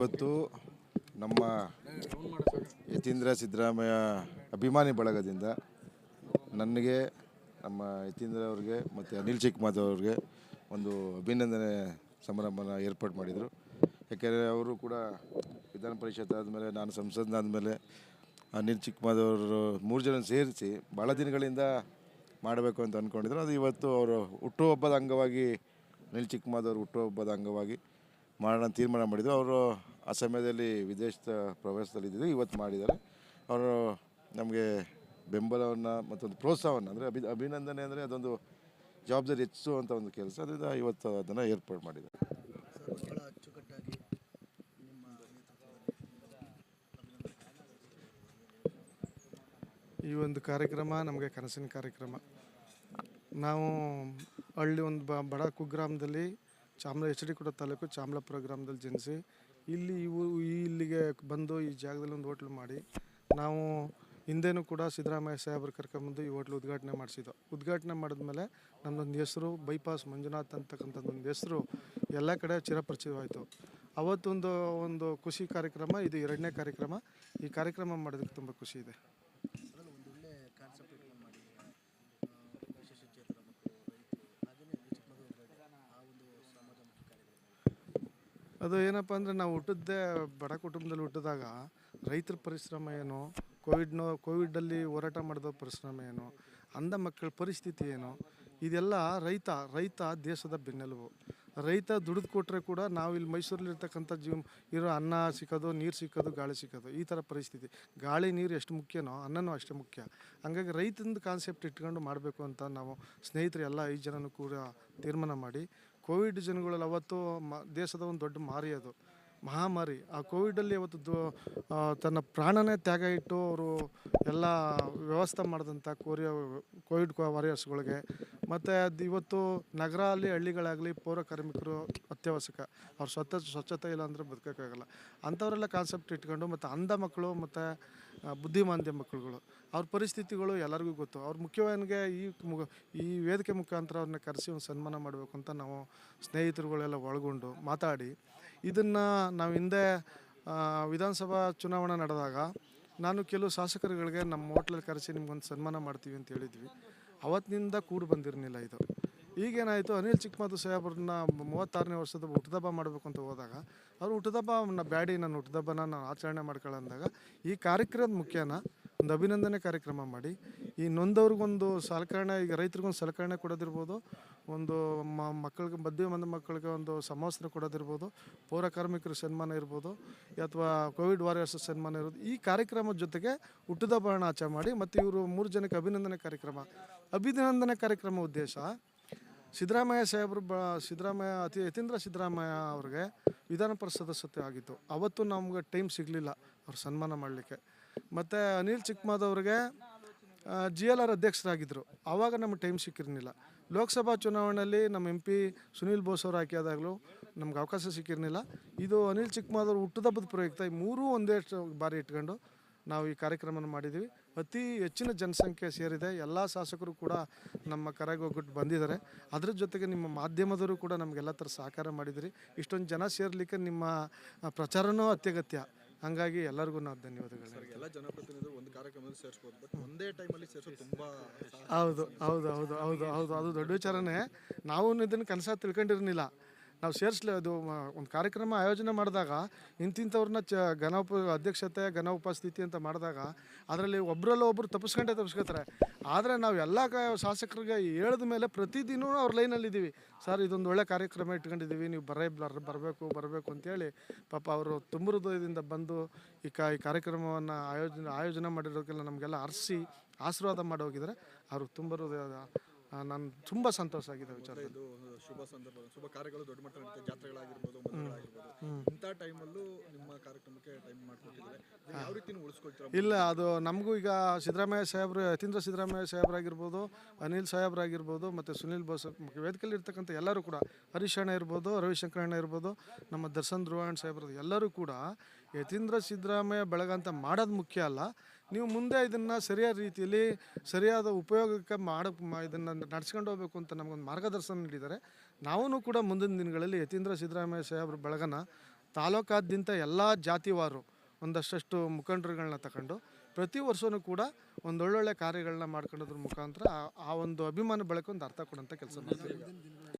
ಇವತ್ತು ನಮ್ಮ ಯತೀಂದ್ರ ಸಿದ್ದರಾಮಯ್ಯ ಅಭಿಮಾನಿ ಬಳಗದಿಂದ ನನಗೆ ನಮ್ಮ ಯತೀಂದ್ರ ಅವ್ರಿಗೆ ಮತ್ತು ಅನಿಲ್ ಚಿಕ್ಕ ಅವ್ರಿಗೆ ಒಂದು ಅಭಿನಂದನೆ ಸಮಾರಂಭನ ಏರ್ಪಾಡು ಮಾಡಿದರು. ಯಾಕೆಂದರೆ ಅವರು ಕೂಡ ವಿಧಾನ ಪರಿಷತ್ ಆದಮೇಲೆ, ನಾನು ಸಂಸದನಾದಮೇಲೆ ಅನಿಲ್ ಚಿಕ್ಕಮಾದ್ ಅವರು ಮೂರು ಜನ ಸೇರಿಸಿ ಭಾಳ ದಿನಗಳಿಂದ ಮಾಡಬೇಕು ಅಂತ ಅಂದ್ಕೊಂಡಿದ್ರು ಅದು ಇವತ್ತು ಅವರು ಹುಟ್ಟುಹಬ್ಬದ ಅಂಗವಾಗಿ, ಅನಿಲ್ ಚಿಕ್ಕಮಾದ್ ಅವರು ಹುಟ್ಟುಹಬ್ಬದ ಅಂಗವಾಗಿ ಮಾಡೋಣ, ತೀರ್ಮಾನ ಮಾಡಿದ್ರು. ಅವರು ಆ ಸಮಯದಲ್ಲಿ ವಿದೇಶದ ಪ್ರವಾಸದಲ್ಲಿದ್ದರು ಇವತ್ತು ಮಾಡಿದ್ದಾರೆ. ಅವರು ನಮಗೆ ಬೆಂಬಲವನ್ನು ಮತ್ತೊಂದು ಪ್ರೋತ್ಸಾಹವನ್ನು, ಅಂದರೆ ಅಭಿ, ಅಭಿನಂದನೆ ಅಂದರೆ ಅದೊಂದು ಜವಾಬ್ದಾರಿ ಹೆಚ್ಚಿಸುವಂಥ ಒಂದು ಕೆಲಸ. ಅದರಿಂದ ಇವತ್ತು ಅದನ್ನು ಏರ್ಪಾಡು ಮಾಡಿದ್ದಾರೆ. ಈ ಒಂದು ಕಾರ್ಯಕ್ರಮ ನಮಗೆ ಕನಸಿನ ಕಾರ್ಯಕ್ರಮ. ನಾವು ಹಳ್ಳಿ ಒಂದು ಬಡ ಕುಗ್ರಾಮದಲ್ಲಿ ಚಾಮರ ಎಚ್ ಡಿ ಕೂಡ ತಾಲೂಕು ಚಾಮಲಾಪುರ ಗ್ರಾಮದಲ್ಲಿ ಜನಿಸಿ ಇಲ್ಲಿ ಇವು ಇಲ್ಲಿಗೆ ಬಂದು ಈ ಜಾಗದಲ್ಲಿ ಒಂದು ಹೋಟ್ಲು ಮಾಡಿ, ನಾವು ಹಿಂದೆನೂ ಕೂಡ ಸಿದ್ದರಾಮಯ್ಯ ಸಾಹೇಬ್ರು ಕರ್ಕೊಂಬಂದು ಈ ಹೋಟ್ಲು ಉದ್ಘಾಟನೆ ಮಾಡಿಸಿದ್ದು. ಉದ್ಘಾಟನೆ ಮಾಡಿದ್ಮೇಲೆ ನಮ್ಮದೊಂದು ಹೆಸರು ಬೈಪಾಸ್ ಮಂಜುನಾಥ್ ಅಂತಕ್ಕಂಥದ್ದು ಒಂದು ಹೆಸರು ಎಲ್ಲ ಕಡೆ ಚಿರಪರಿಚಿತವಾಯಿತು. ಅವತ್ತೊಂದು ಒಂದು ಖುಷಿ ಕಾರ್ಯಕ್ರಮ, ಇದು ಎರಡನೇ ಕಾರ್ಯಕ್ರಮ. ಈ ಕಾರ್ಯಕ್ರಮ ಮಾಡೋದಕ್ಕೆ ತುಂಬ ಖುಷಿ ಇದೆ ಅದರಲ್ಲೂ ಒಂದು ಒಳ್ಳೆ ಕಾನ್ಸೆಪ್ಟ್ ಇಟ್ಕೊಂಡು ಮಾಡಿ ಆ, ವಿಶೇಷಚೇತನ ಮಕ್ಕಳು ರೈತರು ಹಾಗೆಯೇ ಚಿಕ್ಕಮಗಳೂರು ಆ ಒಂದು ಸಮಾಜಮುಖಿ ಕಾರ್ಯಕ್ರಮ ಅದು ಏನಪ್ಪ ಅಂದರೆ ನಾವು ಹುಟ್ಟಿದ್ದೇ ಬಡ ಕುಟುಂಬದಲ್ಲಿ ಹುಟ್ಟಿದಾಗ ರೈತರ ಪರಿಶ್ರಮ ಏನು? ಕೋವಿಡ್ನೋ ಕೋವಿಡಲ್ಲಿ ಹೋರಾಟ ಮಾಡಿದ ಪರಿಶ್ರಮ ಏನು? ಅಂಧ ಮಕ್ಕಳ ಪರಿಸ್ಥಿತಿ ಏನು? ಇದೆಲ್ಲ ರೈತ ರೈತ ದೇಶದ ಬೆನ್ನೆಲುಬು. ರೈತ ದುಡಿದು ಕೊಟ್ಟರೆ ಕೂಡ ನಾವು ಇಲ್ಲಿ ಮೈಸೂರಲ್ಲಿರ್ತಕ್ಕಂಥ ಜೀವ, ಇರೋ ಅನ್ನ ಸಿಕ್ಕೋದು, ನೀರು ಸಿಕ್ಕೋದು, ಗಾಳಿ ಸಿಕ್ಕೋದು, ಈ ಥರ ಪರಿಸ್ಥಿತಿ. ಗಾಳಿ, ನೀರು ಎಷ್ಟು ಮುಖ್ಯನೋ ಅನ್ನನೂ ಅಷ್ಟೇ ಮುಖ್ಯ. ಹಂಗಾಗಿ ರೈತನ ಕಾನ್ಸೆಪ್ಟ್ ಇಟ್ಕೊಂಡು ಮಾಡಬೇಕು ಅಂತ ನಾವು ಸ್ನೇಹಿತರು ಎಲ್ಲ ಐದು ಜನನೂ ಕೂಡ ತೀರ್ಮಾನ ಮಾಡಿ ಕೋವಿಡ್ ಜನಗಳಲ್ಲಿ ಅವತ್ತು ಮ ದೇಶದ ಒಂದು ದೊಡ್ಡ ಮಾರಿ ಅದು. ಮಹಾಮಾರಿ. ಆ ಕೋವಿಡಲ್ಲಿ ಇವತ್ತು ತನ್ನ ಪ್ರಾಣನೇ ತ್ಯಾಗ ಇಟ್ಟು ಅವರು ಎಲ್ಲ ವ್ಯವಸ್ಥೆ ಮಾಡಿದಂಥ ಕೋರಿಯ, ಕೋವಿಡ್ ವಾರಿಯರ್ಸ್ಗಳಿಗೆ. ಮತ್ತು ಅದು ಇವತ್ತು ನಗರ ಅಲ್ಲಿ ಹಳ್ಳಿಗಳಾಗಲಿ ಪೌರ ಕಾರ್ಮಿಕರು ಅತ್ಯವಶ್ಯಕ. ಅವ್ರು ಸ್ವಚ್ಛ ಸ್ವಚ್ಛತೆ ಇಲ್ಲ ಅಂದರೆ ಬದುಕೋಕ್ಕಾಗಲ್ಲ. ಅಂಥವರೆಲ್ಲ ಕಾನ್ಸೆಪ್ಟ್ ಇಟ್ಕೊಂಡು ಮತ್ತು ಅಂಧ ಮಕ್ಕಳು ಮತ್ತು ಬುದ್ಧಿಮಾಂದ್ಯ ಮಕ್ಕಳುಗಳು. ಅವ್ರ ಪರಿಸ್ಥಿತಿಗಳು ಎಲ್ಲರಿಗೂ ಗೊತ್ತು. ಅವ್ರ ಮುಖ್ಯವಾಗಿ ಈ ಮುಗ ಈ ವೇದಿಕೆ ಮುಖಾಂತರ ಅವ್ರನ್ನ ಕರೆಸಿ ಒಂದು ಸನ್ಮಾನ ಮಾಡಬೇಕು ಅಂತ ನಾವು ಸ್ನೇಹಿತರುಗಳೆಲ್ಲ ಒಳಗೊಂಡು ಮಾತಾಡಿ. ಇದನ್ನು ನಾವು ಹಿಂದೆ ವಿಧಾನಸಭಾ ಚುನಾವಣೆ ನಡೆದಾಗ ನಾನು ಕೆಲವು ಶಾಸಕರುಗಳಿಗೆ ನಮ್ಮ ಹೋಟ್ಲಲ್ಲಿ ಕರೆಸಿ ನಿಮ್ಗೊಂದು ಸನ್ಮಾನ ಮಾಡ್ತೀವಿ ಅಂತ ಹೇಳಿದ್ವಿ. ಅವತ್ತಿನಿಂದ ಕೂಡು ಬಂದಿರಲಿಲ್ಲ ಇದು. ಈಗೇನಾಯಿತು ಅನಿಲ್ ಚಿಕ್ಕಮದು ಸಾಹೇಬ್ರನ್ನ ಮೂವತ್ತಾರನೇ ವರ್ಷದ ಹುಟ್ಟದಬ್ಬ ಮಾಡಬೇಕು ಅಂತ ಹೋದಾಗ, ಅವ್ರು ಹುಟ್ಟದಬ್ಬ ಬ್ಯಾಡಿ, ನನ್ನ ಹುಟ್ಟದಬ್ಬನ ನಾನು ಆಚರಣೆ ಮಾಡ್ಕೊಳ್ಳಂದಾಗ ಈ ಕಾರ್ಯಕ್ರಮದ ಮುಖ್ಯನ ಒಂದು ಅಭಿನಂದನೆ ಕಾರ್ಯಕ್ರಮ ಮಾಡಿ, ಈ ನೊಂದವ್ರಿಗೊಂದು ಸಲಕರಣೆ, ಈಗ ರೈತರಿಗೊಂದು ಸಲಕರಣೆ ಕೊಡೋದಿರ್ಬೋದು ಒಂದು ಮ, ಮಕ್ಕಳಿಗೆ, ಮದುವೆ ಮಂದ ಮಕ್ಕಳಿಗೆ ಒಂದು ಸಮವಸ್ತ್ರ ಕೊಡೋದಿರ್ಬೋದು, ಪೌರ ಕಾರ್ಮಿಕರ ಸನ್ಮಾನ ಇರ್ಬೋದು, ಅಥವಾ ಕೋವಿಡ್ ವಾರಿಯರ್ಸ್ ಸನ್ಮಾನ ಇರ್ಬೋದು, ಈ ಕಾರ್ಯಕ್ರಮದ ಜೊತೆಗೆ ಹುಟ್ಟುದಬ್ಬ ಆಚೆ ಮಾಡಿ ಮತ್ತು ಇವರು ಮೂರು ಜನಕ್ಕೆ ಅಭಿನಂದನೆ ಕಾರ್ಯಕ್ರಮ. ಅಭಿನಂದನೆ ಕಾರ್ಯಕ್ರಮ ಉದ್ದೇಶ, ಸಿದ್ದರಾಮಯ್ಯ ಸಾಹೇಬರು ಬ, ಸಿದ್ದರಾಮಯ್ಯ, ಅತಿ ಯತೀಂದ್ರ ಸಿದ್ದರಾಮಯ್ಯ ಅವ್ರಿಗೆ ವಿಧಾನ ಪರಿಷತ್ ಸದಸ್ಯತೆ ಆಗಿತ್ತು. ಅವತ್ತು ನಮ್ಗೆ ಟೈಮ್ ಸಿಗಲಿಲ್ಲ ಅವ್ರು ಸನ್ಮಾನ ಮಾಡಲಿಕ್ಕೆ. ಮತ್ತು ಅನಿಲ್ ಚಿಕ್ಕಮಾದ್ ಅವ್ರಿಗೆ ಜಿ ಎಲ್ ಆರ್ ಅಧ್ಯಕ್ಷರಾಗಿದ್ದರು ಆವಾಗ ನಮಗೆ ಟೈಮ್ ಸಿಕ್ಕಿರಲಿಲ್ಲ. ಲೋಕಸಭಾ ಚುನಾವಣೆಯಲ್ಲಿ ನಮ್ಮ ಎಂ ಪಿ ಸುನೀಲ್ ಬೋಸ್ ಅವರು ಆಯ್ಕೆಯಾದಾಗಲೂ ನಮ್ಗೆ ಅವಕಾಶ ಸಿಕ್ಕಿರಲಿಲ್ಲ. ಇದು ಅನಿಲ್ ಚಿಕ್ಕಮಾದವ್ರ ಹುಟ್ಟುದಬ್ಬದ ಪ್ರಯುಕ್ತ ಈ ಮೂರೂ ಒಂದೇ ಬಾರಿ ಇಟ್ಕೊಂಡು ನಾವು ಈ ಕಾರ್ಯಕ್ರಮನ ಮಾಡಿದ್ದೀವಿ. ಅತಿ ಹೆಚ್ಚಿನ ಜನಸಂಖ್ಯೆ ಸೇರಿದೆ. ಎಲ್ಲ ಶಾಸಕರು ಕೂಡ ನಮ್ಮ ಕರೆಗೆ ಹೋಗ್ಬಿಟ್ಟು ಬಂದಿದ್ದಾರೆ. ಅದ್ರ ಜೊತೆಗೆ ನಿಮ್ಮ ಮಾಧ್ಯಮದವರು ಕೂಡ ನಮಗೆಲ್ಲ ಥರ ಸಹಕಾರ ಮಾಡಿದಿರಿ ಇಷ್ಟೊಂದು ಜನ ಸೇರ್ಲಿಕ್ಕೆ ನಿಮ್ಮ ಪ್ರಚಾರನೂ ಅತ್ಯಗತ್ಯ. ಹಾಗಾಗಿ ಎಲ್ಲರಿಗೂ ನಾವು ಧನ್ಯವಾದಗಳು. ಎಲ್ಲ ಜನಪ್ರತಿನಿಧಿಗಳು ಒಂದು ಕಾರ್ಯಕ್ರಮದಲ್ಲಿ ಸೇರಿಸ್ಬೋದು ಬಟ್ ಒಂದೇ ಟೈಮಲ್ಲಿ ಸೇರಿಸೋದು ತುಂಬಾ ಹೌದು ಹೌದು ಹೌದು ಹೌದು ಹೌದು ಅದು ದೊಡ್ಡ ವಿಚಾರನೇ ನಾವು ಇದನ್ನು ಕನಸ ತಿಳ್ಕೊಂಡಿರಲಿಲ್ಲ ನಾವು ಸೇರಿಸ್ಲಿ ಅದು ಒಂದು ಕಾರ್ಯಕ್ರಮ ಆಯೋಜನೆ ಮಾಡಿದಾಗ, ಇಂತಿಂಥವ್ರನ್ನ ಚ ಘನ ಉಪ ಅಧ್ಯಕ್ಷತೆ ಘನ ಉಪಸ್ಥಿತಿ ಅಂತ ಮಾಡಿದಾಗ, ಅದರಲ್ಲಿ ಒಬ್ಬರಲ್ಲ ಒಬ್ಬರು ತಪ್ಪಿಸ್ಕೊಂಡೆ ತಪ್ಪಿಸ್ಕೊತಾರೆ ಆದರೆ ನಾವು ಎಲ್ಲ ಕ, ಶಾಸಕರಿಗೆ ಹೇಳಿದ ಮೇಲೆ ಪ್ರತಿದಿನ ಅವ್ರ ಲೈನಲ್ಲಿದ್ದೀವಿ ಸರ್, ಇದೊಂದು ಒಳ್ಳೆ ಕಾರ್ಯಕ್ರಮ ಇಟ್ಕೊಂಡಿದ್ದೀವಿ ನೀವು ಬರೇ, ಬರ್, ಬರಬೇಕು ಬರಬೇಕು ಅಂತೇಳಿ. ಪಾಪ ಅವರು ತುಂಬ ಬಂದು ಈ ಕಾ, ಈ ಕಾರ್ಯಕ್ರಮವನ್ನು ಆಯೋಜನೆ ಆಯೋಜನೆ ಮಾಡಿರೋಕ್ಕೆಲ್ಲ ನಮಗೆಲ್ಲ ಅರಸಿ, ಆಶೀರ್ವಾದ ಮಾಡಿ ಹೋಗಿದ್ದಾರೆ. ಅವರು ತುಂಬ ಹೃದಯದ ನಾನು ತುಂಬ ಸಂತೋಷ ಆಗಿದೆ ವಿಚಾರ ಇದು ಶುಭ ಸಂದರ್ಭ ಶುಭ ಕಾರ್ಯಗಳು ದೊಡ್ಡ ಮಟ್ಟ ನಡೀತಾ ಜಾತ್ರೆಗಳಾಗಿರ್ಬೋದು ಮದುವೆಗಳಾಗಿರ್ಬೋದು ಇಂಥ ಟೈಮಲ್ಲೂ ನಿಮ್ಮ ಕಾರ್ಯಕ್ರಮಕ್ಕೆ ಟೈಮ್ ಮಾಡ್ಕೊಟ್ಟಿದ್ದಾರೆ. ಇದನ್ನ ಯಾವ ರೀತಿ ಉಳಿಸ್ಕೊಳ್ತೀರಾ? ಇಲ್ಲ ಅದು ನಮಗೂ ಈಗ ಸಿದ್ದರಾಮಯ್ಯ ಸಾಹೇಬ್ರು ಯತೀಂದ್ರ ಸಿದ್ದರಾಮಯ್ಯ ಸಾಹೇಬ್ರಾಗಿರ್ಬೋದು ಅನಿಲ್ ಸಾಹೇಬ್ರಾಗಿರ್ಬೋದು ಮತ್ತು ಸುನಿಲ್ ಬೋಸ್ ವೇದಿಕೆಯಲ್ಲಿ ಇರ್ತಕ್ಕಂಥ ಎಲ್ಲರೂ ಕೂಡ ಹರೀಶ್ ಅಣ್ಣ ಇರ್ಬೋದು ರವಿಶಂಕರ್ ಅಣ್ಣ ಇರ್ಬೋದು ನಮ್ಮ ದರ್ಶನ್ ಧ್ರುವಣ್ ಸಾಹೇಬ್ರದ್ದು ಎಲ್ಲರೂ ಕೂಡ ಯತೀಂದ್ರ ಸಿದ್ದರಾಮಯ್ಯ ಬೆಳಗಂತ ಮಾಡೋದು ಮುಖ್ಯ ಅಲ್ಲ ನೀವು ಮುಂದೆ ಇದನ್ನು ಸರಿಯಾದ ರೀತಿಯಲ್ಲಿ, ಸರಿಯಾದ ಉಪಯೋಗಕ್ಕೆ ಮಾಡಕ್ಕೆ ಇದನ್ನು ನಡ್ಸ್ಕೊಂಡು ಹೋಗ್ಬೇಕು ಅಂತ ನಮಗೊಂದು ಮಾರ್ಗದರ್ಶನ ನೀಡಿದ್ದಾರೆ. ನಾವೂ ಕೂಡ ಮುಂದಿನ ದಿನಗಳಲ್ಲಿ ಯತೀಂದ್ರ ಸಿದ್ದರಾಮಯ್ಯ ಸಾಹೇಬ್ರ ಬೆಳಗನ ತಾಲೂಕಾದ್ಯಂತ ಎಲ್ಲ ಜಾತಿವಾರು ಒಂದಷ್ಟು ಮುಖಂಡರುಗಳನ್ನ ತಗೊಂಡು, ಪ್ರತಿ ವರ್ಷವೂ ಕೂಡ ಒಂದೊಳ್ಳೊಳ್ಳೆ ಕಾರ್ಯಗಳನ್ನ ಮಾಡ್ಕೊಂಡೋದ್ರ ಮುಖಾಂತರ ಆ- ಒಂದು ಅಭಿಮಾನ ಬೆಳಕು ಒಂದು ಅರ್ಥ ಕೊಡೋಂಥ ಕೆಲಸ ಮಾಡ್ತೀವಿ.